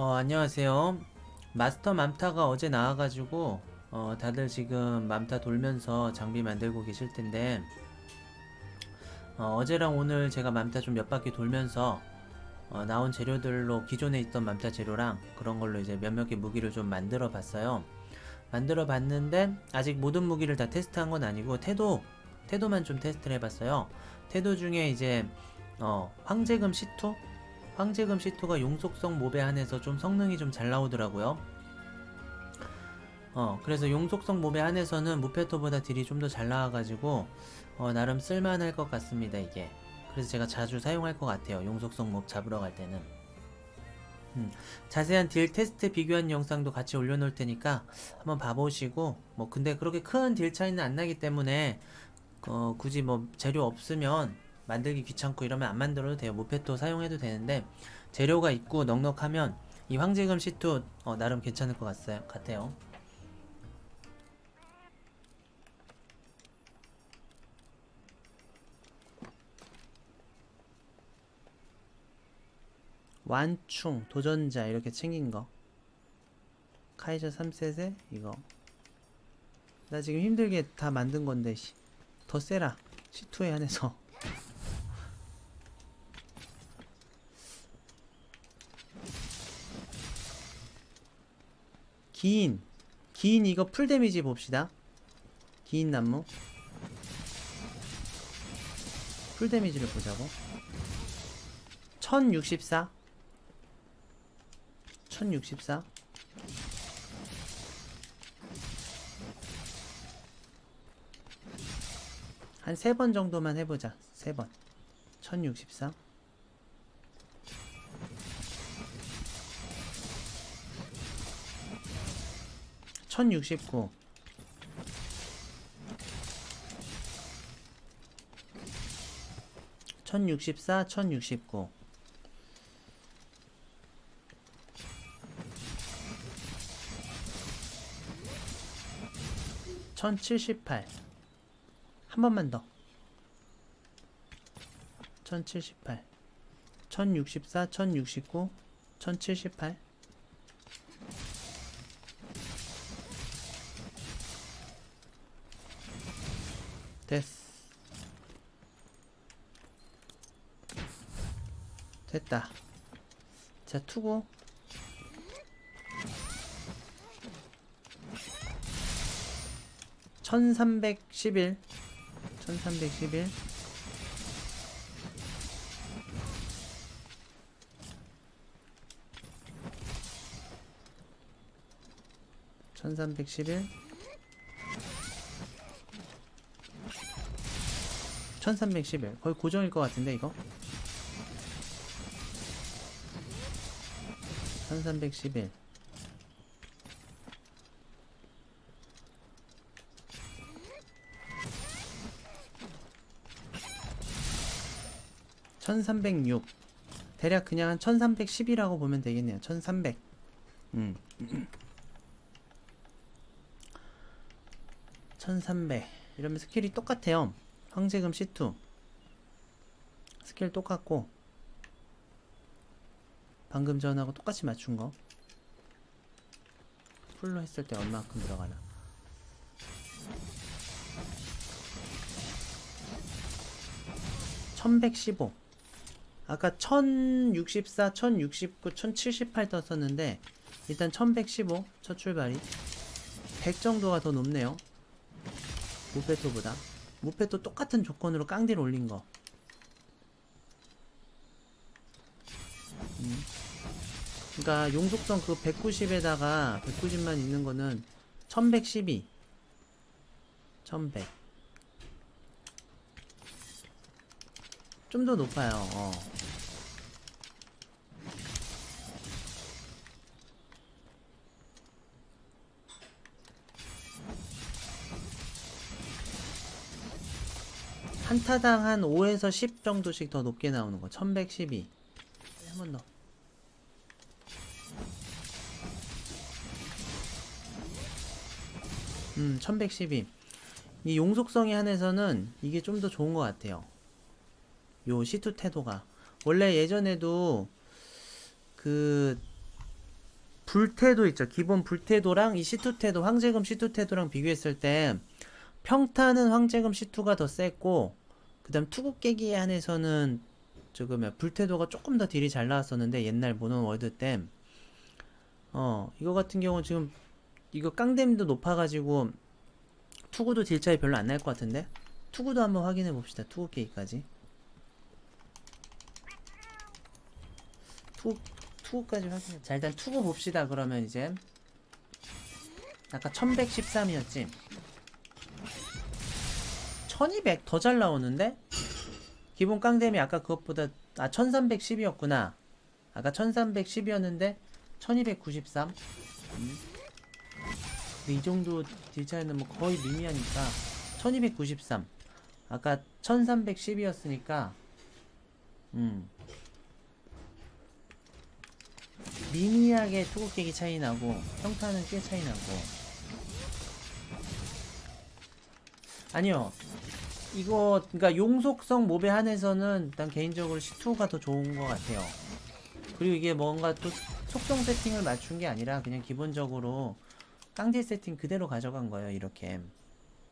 어, 안녕하세요. 마스터 맘타가 어제 나와가지고, 어, 다들 지금 맘타 돌면서 장비 만들고 계실 텐데, 어, 제랑 오늘 제가 맘타 좀 몇 바퀴 돌면서, 어, 나온 재료들로 기존에 있던 맘타 재료랑 그런 걸로 이제 몇몇 개 무기를 좀 만들어 봤어요. 만들어 봤는데, 아직 모든 무기를 다 테스트한 건 아니고, 태도, 태도만 좀 테스트를 해봤어요. 태도 중에 이제, 어, 황제금 C2? 황제금 C2가 용속성 몹에 한해서 좀 성능이 좀 잘 나오더라고요. 어, 그래서 용속성 몹에 한해서는 무페토보다 딜이 좀 더 잘 나와가지고, 어, 나름 쓸만할 것 같습니다, 이게. 그래서 제가 자주 사용할 것 같아요. 용속성 몹 잡으러 갈 때는. 음, 자세한 딜 테스트 비교한 영상도 같이 올려놓을 테니까 한번 봐보시고, 뭐, 근데 그렇게 큰 딜 차이는 안 나기 때문에, 어, 굳이 뭐, 재료 없으면 만들기 귀찮고 이러면 안 만들어도 돼요. 무페토 사용해도 되는데, 재료가 있고 넉넉하면 이 황제금 C2 어, 나름 괜찮을 것 같아요. 같아요. 완충, 도전자 이렇게 챙긴 거. 카이저 3셋에 이거. 나 지금 힘들게 다 만든 건데 씨. 더 세라. C2에 한해서. 긴, 긴 이거 풀 데미지 봅시다. 긴 나무. 풀 데미지를 보자고. 1064. 1064. 한 세 번 정도만 해보자. 세 번. 1064. 1069 1064 1069 1078 한 번만 더. 1078 1064 1069 1078 됐어. 됐다. 자, 투고. 천삼백십일. 천삼백십일. 천삼백십일. 1311 거의 고정일 것 같은데 이거? 1311 1306 대략 그냥 한 1310이라고 보면 되겠네요. 1300 음. 1300 이러면 스킬이 똑같아요 황제금 C2 스킬 똑같고. 방금 전하고 똑같이 맞춘 거. 풀로 했을 때 얼마큼 들어가나. (1115) 아까 (1064) (1069) (1078) 떴었는데 일단 (1115) 첫 출발이. (100) 정도가 더 높네요. 무페토보다 무페도 똑같은 조건으로 깡딜 올린 거. 음. 그러니까 용속성 그 190에다가 190만 있는 거는 1112. 1100. 좀 더 높아요. 어. 한 타당 한 5에서 10 정도씩 더 높게 나오는 거. 1112. 한 번 더. 음, 1112. 이 용속성에 한해서는 이게 좀 더 좋은 것 같아요. 요 C2 태도가. 원래 예전에도 그 불태도 있죠. 기본 불태도랑 이 C2 태도, 황제금 C2 태도랑 비교했을 때 평타는 황제금 C2가 더 셌고 그다음 투구 깨기에 한해서는 뭐야 불태도가 조금 더 딜이 잘 나왔었는데 옛날 모넌 월드 때 어, 이거 같은 경우 지금 이거 깡댐도 높아가지고 투구도 딜 차이 별로 안 날 것 같은데 투구도 한번 확인해 봅시다. 투구 깨기까지. 투구 투구까지 확인해. 자 일단 투구 봅시다. 그러면 이제 아까 1113이었지. 1200 더 잘 나오는데 기본 깡댐이 아까 그것보다 아 1310이었구나. 아까 1310이었는데 1293. 음. 근데 이 정도 딜 차이는 뭐 거의 미미하니까 1293. 아까 1310이었으니까 음. 미미하게 깨기 차이 나고 평타는 꽤 차이 나고 아니요 이거 그러니까 용속성 몹에 한해서는 난 개인적으로 C2가 더 좋은 것 같아요. 그리고 이게 뭔가 또 속성 세팅을 맞춘 게 아니라 그냥 기본적으로 깡딜 세팅 그대로 가져간 거예요 이렇게.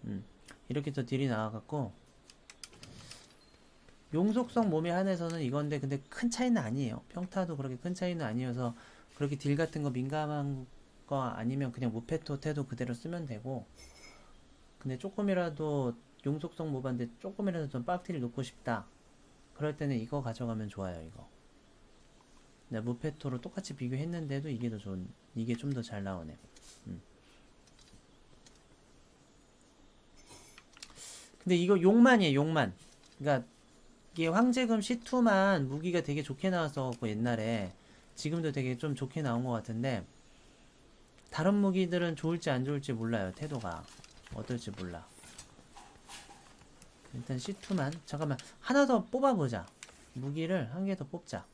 음, 이렇게 더 딜이 나와갖고. 용속성 몸에 한해서는 이건데 근데 큰 차이는 아니에요. 평타도 그렇게 큰 차이는 아니어서 그렇게 딜 같은 거 민감한 거 아니면 그냥 무페토 태도 그대로 쓰면 되고. 근데 조금이라도 용속성 모반데 조금이라도 좀 빡티를 놓고 싶다. 그럴 때는 이거 가져가면 좋아요 이거. 네, 무페토로 똑같이 비교했는데도 이게 더 좋은 이게 좀 더 잘 나오네. 음. 근데 이거 용만이에요 용만. 그러니까 이게 황제금 C2만 무기가 되게 좋게 나왔었고 옛날에 지금도 되게 좀 좋게 나온 것 같은데 다른 무기들은 좋을지 안 좋을지 몰라요 태도가. 어떨지 몰라 일단 C2만. 잠깐만. 하나 더 뽑아보자. 무기를 한 개 더 뽑자